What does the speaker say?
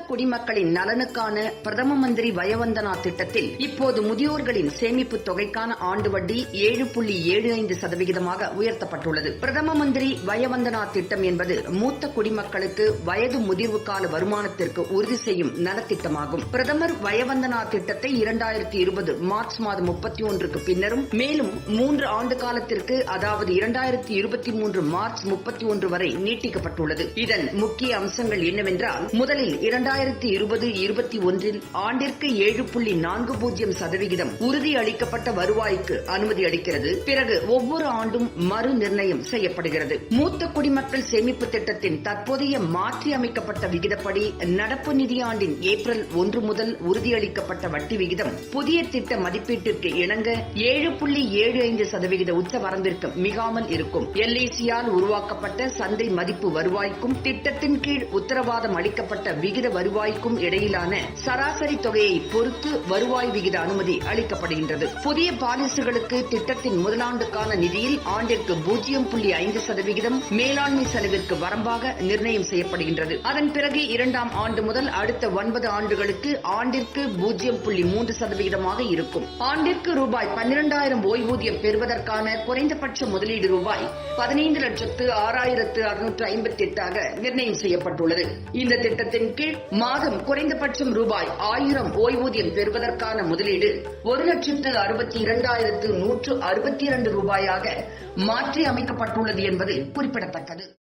குடிமக்களின் நலனுக்கான பிரதம மந்திரி வயவந்தனா திட்டத்தில் இப்போது முதியோர்களின் சேமிப்பு தொகைக்கான ஆண்டு வட்டி ஏழு புள்ளி ஏழு ஐந்து சதவிகிதமாக உயர்த்தப்பட்டுள்ளது. பிரதம மந்திரி வயவந்தனா திட்டம் என்பது மூத்த குடிமக்களுக்கு வயது முதிர்வு கால வருமானத்திற்கு உறுதி செய்யும் நலத்திட்டமாகும். பிரதமர் வயவந்தனா திட்டத்தை இரண்டாயிரத்தி இருபது மார்ச் மாதம் முப்பத்தி ஒன்றுக்கு பின்னரும் மேலும் மூன்று ஆண்டு காலத்திற்கு அதாவது இரண்டாயிரத்தி இருபத்தி மூன்று மார்ச் முப்பத்தி ஒன்று வரை நீட்டிக்கப்பட்டுள்ளது. இதன் முக்கிய அம்சங்கள் என்னவென்றால் முதலில் இரண்டு இரண்டாயிரத்தி இருபது இருபத்தி ஒன்றில் ஆண்டிற்கு ஏழு புள்ளி நான்கு பூஜ்ஜியம் சதவிகிதம் உறுதி அளிக்கப்பட்ட வருவாய்க்கு அனுமதி அளிக்கிறது. பிறகு ஒவ்வொரு ஆண்டும் மறு நிர்ணயம் செய்யப்படுகிறது. மூத்த குடிமக்கள் சேமிப்பு திட்டத்தின் தற்போதைய மாற்றி அமைக்கப்பட்ட விகிதப்படி நடப்பு நிதியாண்டின் ஏப்ரல் ஒன்று முதல் உறுதியளிக்கப்பட்ட வட்டி விகிதம் புதிய திட்ட மதிப்பீட்டிற்கு இணங்க ஏழு புள்ளி ஏழு ஐந்து சதவிகித உச்ச வரம்பிற்கு மிகாமல் இருக்கும். எல்ஐசியால் உருவாக்கப்பட்ட சந்தை மதிப்பு வருவாய்க்கும் திட்டத்தின் கீழ் உத்தரவாதம் அளிக்கப்பட்ட விகித வருவாய்க்கும் இடையிலான சராசரி தொகையை பொறுத்து வருவாய் விகித அனுமதி அளிக்கப்படுகின்றது. புதிய பாலிசிகளுக்கு திட்டத்தின் முதலாண்டுக்கான நிதியில் ஆண்டிற்கு பூஜ்ஜியம் புள்ளி ஐந்து சதவிகிதம் மேலாண்மை செலவிற்கு வரம்பாக நிர்ணயம் செய்யப்படுகின்றது. அதன் பிறகு இரண்டாம் ஆண்டு முதல் அடுத்த ஒன்பது ஆண்டுகளுக்கு ஆண்டிற்கு பூஜ்ஜியம் புள்ளி மூன்று சதவிகிதமாக இருக்கும். ஆண்டிற்கு ரூபாய் பன்னிரண்டாயிரம் ஓய்வூதியம் பெறுவதற்கான குறைந்தபட்ச முதலீடு ரூபாய் பதினைந்து லட்சத்து ஆறாயிரத்து அறுநூற்று ஐம்பத்தி எட்டாக நிர்ணயம் செய்யப்பட்டுள்ளது. இந்த திட்டத்தின் கீழ் மாதம் குறைந்தபட்சம் ரூபாய் ஆயிரம் ஓய்வூதியம் பெறுவதற்கான முதலீடு ஒரு லட்சத்து அறுபத்தி இரண்டாயிரத்து நூற்று அறுபத்தி இரண்டு ரூபாயாக மாற்றி அமைக்கப்பட்டுள்ளது என்பது குறிப்பிடத்தக்கது.